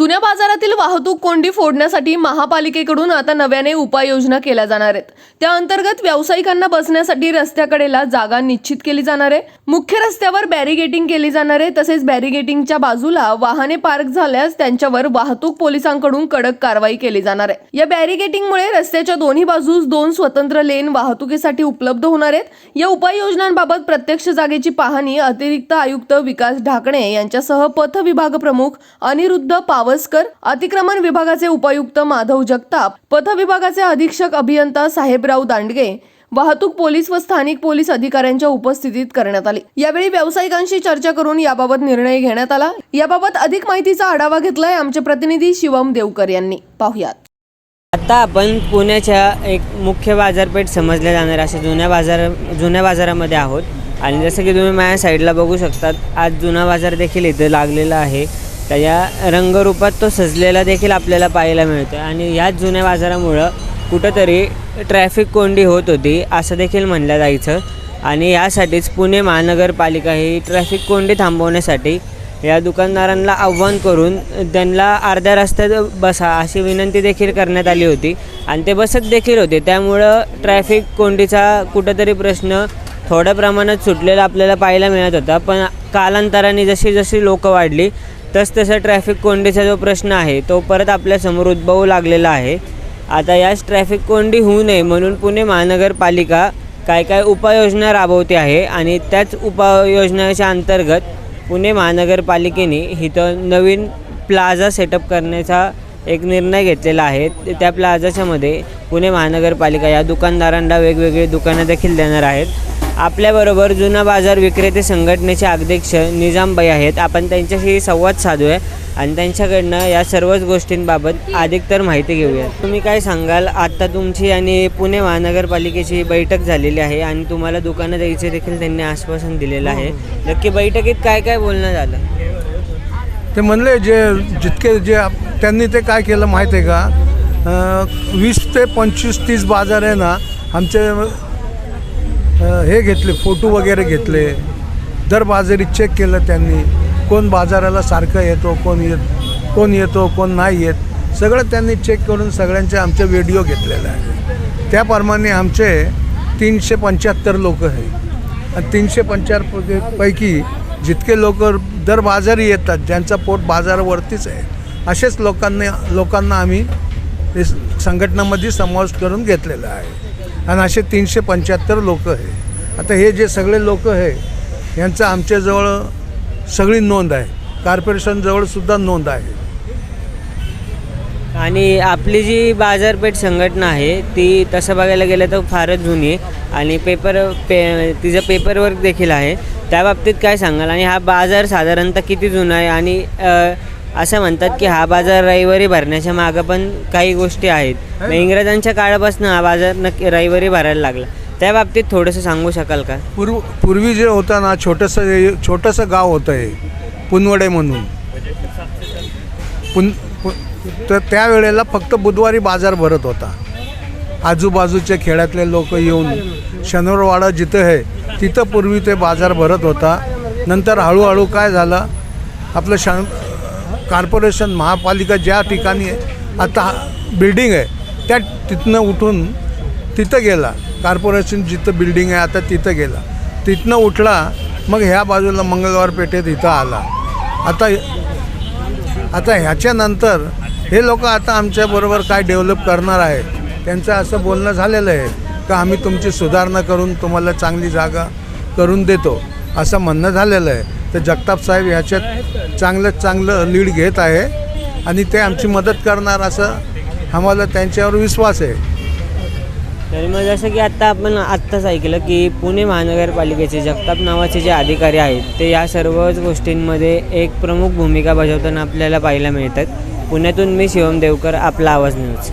जुन्या बाजारातील वाहतूक कोंडी फोडण्यासाठी महापालिकेकडून आता नव्याने उपाययोजना केल्या जाणार आहेत. त्या अंतर्गत व्यावसायिकांना बसण्यासाठी रस्त्याकडेला जागा निश्चित केली जाणार आहे. मुख्य रस्त्यावर बॅरिगेटिंग केली जाणार आहे. तसेच बॅरिगेटिंगच्या बाजूला वाहने पार्क झाल्यास त्यांच्यावर वाहतूक पोलिसांकडून कडक कारवाई केली जाणार आहे. या बॅरिगेटिंगमुळे रस्त्याच्या दोन्ही बाजूस दोन स्वतंत्र लेन वाहतुकीसाठी उपलब्ध होणार आहेत. या उपाययोजनांबाबत प्रत्यक्ष जागेची पाहणी अतिरिक्त आयुक्त विकास ढाकणे यांच्यासह पथ विभाग प्रमुख अनिरुद्ध पावसकर अतिक्रमण विभागाचे उपायुक्त माधव जगताप पथ विभागाचे अधीक्षक अभियंता साहेबराव दांडगे वाहतूक पोलीस व स्थानिक पोलीस अधिकाऱ्यांच्या उपस्थितीत करण्यात आली. यावेळी व्यावसायिकांशी चर्चा करून याबाबत निर्णय घेण्यात आला. याबाबत अधिक माहितीचा आढावा घेतलाय आमचे प्रतिनिधी शिवम देवकर यांनी. पाहुयात. आता आपण पुण्याच्या एक मुख्य बाजारपेठ समजल्या जाणाऱ्या अशा जुन्या बाजार जुन्या बाजारामध्ये आहोत. आणि जसं की तुम्ही माझ्या साईडला बघू शकतात आज जुना बाजार देखील इथे लागलेला आहे. त्याच्या रंगरूपात तो सजलेला देखील आपल्याला पाहायला मिळतो आणि ह्याच जुन्या बाजारामुळं कुठंतरी ट्रॅफिक कोंडी होत होती असं देखील म्हणलं जायचं. आणि यासाठीच पुणे महानगरपालिका ही ट्रॅफिक कोंडी थांबवण्यासाठी या दुकानदारांना आव्हान करून त्यांना अर्ध्या रस्त्यात बसा अशी विनंती देखील करण्यात आली होती. आणि ते बसत देखील होते. त्यामुळं ट्रॅफिक कोंडीचा कुठंतरी प्रश्न थोड्या प्रमाणात सुटलेला आपल्याला पाहायला मिळत होता. पण कालांतराने जशी जशी लोकं वाढली तसतसा ट्रॅफिक कोंडीचा जो प्रश्न आहे तो परत आपल्यासमोर उद्भवू लागलेला आहे. आता याच ट्रॅफिक कोंडी होऊ नये म्हणून पुणे महानगरपालिका काय काय उपाययोजना राबवते आहे आणि त्याच उपाययोजनाच्या अंतर्गत पुणे महानगरपालिकेने इथं नवीन प्लाझा सेटअप करण्याचा एक निर्णय घेतलेला आहे. त्या प्लाझाच्यामध्ये पुणे महानगरपालिका या दुकानदारांना वेगवेगळी दुकानं देखील देणार आहेत. आपल्याबरोबर जुना बाजार विक्रेते संघटनेचे अध्यक्ष निजामबाई आहेत. आपण त्यांच्याशी संवाद साधूया आणि त्यांच्याकडनं या सर्वच गोष्टींबाबत अधिक तर माहिती घेऊया तुम्ही काय सांगाल? आत्ता तुमची आणि पुणे महानगरपालिकेची बैठक झालेली आहे आणि तुम्हाला दुकानं द्यायचे देखील त्यांनी आश्वासन दिलेलं आहे. नक्की बैठकीत काय काय बोलणं झालं? ते म्हणले जे जितके जे त्यांनी ते काय केलं माहीत आहे का? वीस ते पंचवीस तीस बाजार आहे ना आमचे हे घेतले फोटो वगैरे घेतले. दर बाजारी चेक केलं त्यांनी. कोण बाजाराला सारखं येतो कोण येत कोण येतो कोण नाही येत. सगळं त्यांनी चेक करून सगळ्यांचे आमचे व्हिडिओ घेतलेले आहे त्याप्रमाणे आमचे तीनशे पंच्याहत्तर लोक आहे आणि तीनशे पंच्याहत्तर पैकी जितके लोक दर बाजारी येतात ज्यांचा पोट बाजारावरतीच आहे असेच लोकांनी लोकांना आम्ही संघटनामध्ये समावेश करून घेतलेला आहे. आणि असे तीनशे पंच्याहत्तर लोक आहे. आता हे जे सगळे लोक आहे यांचं आमच्याजवळ सगळी नोंद आहे. कॉर्पोरेशनजवळसुद्धा नोंद आहे. आणि आपली जी बाजारपेठ संघटना आहे ती तसं बघायला गेलं तर फारच जुनी आहे. आणि पेपर पे तिचं पेपरवर्क देखील आहे. त्या बाबतीत काय सांगाल? आणि हा बाजार साधारणतः किती जुना आहे? आणि असं म्हणतात की हा बाजार रविवारी भरण्याच्या मागं पण काही गोष्टी आहेत. मग इंग्रजांच्या काळापासून हा बाजार नक्की रविवारी भरायला लागला. त्या बाबतीत थोडंसं सांगू शकाल का? पूर्व पूर्वी जे होतं ना छोटंसं छोटंसं गाव होतं हे पुनवडे म्हणून. पुन तर त्यावेळेला फक्त बुधवारी बाजार भरत होता. आजूबाजूच्या खेड्यातले लोक येऊन शनिवारवाडा जिथं आहे तिथं पूर्वी ते बाजार भरत होता. नंतर हळूहळू काय झालं आपलं शन कॉर्पोरेशन महापालिका ज्या ठिकाणी आहे, आता बिल्डिंग आहे त्या तिथनं उठून तिथं गेला. कॉर्पोरेशन जिथं बिल्डिंग आहे आता तिथं गेला. तिथनं उठला मग ह्या बाजूला मंगळवार पेठेत इथं आला. आता आता ह्याच्यानंतर हे लोक आता आमच्याबरोबर काय डेव्हलप करणार आहेत त्यांचं असं बोलणं झालेलं आहे का आम्ही तुमची सुधारणा करून तुम्हाला चांगली जागा करून देतो असं म्हणणं झालेलं आहे. तर जगताप साहेब ह्याच्यात चांगलं चांगलं लीड घेत आहे. आणि ते आमची मदत करणार असं आम्हाला त्यांच्यावर विश्वास आहे. तर मग जसं की आत्ता आपण आत्ताच ऐकलं की पुणे महानगरपालिकेचे जगताप नावाचे जे अधिकारी आहेत ते या सर्वच गोष्टींमध्ये एक प्रमुख भूमिका बजावताना आपल्याला पाहायला मिळतात. पुण्यातून मी शिवम देवकर आपला आवाज न्यूज.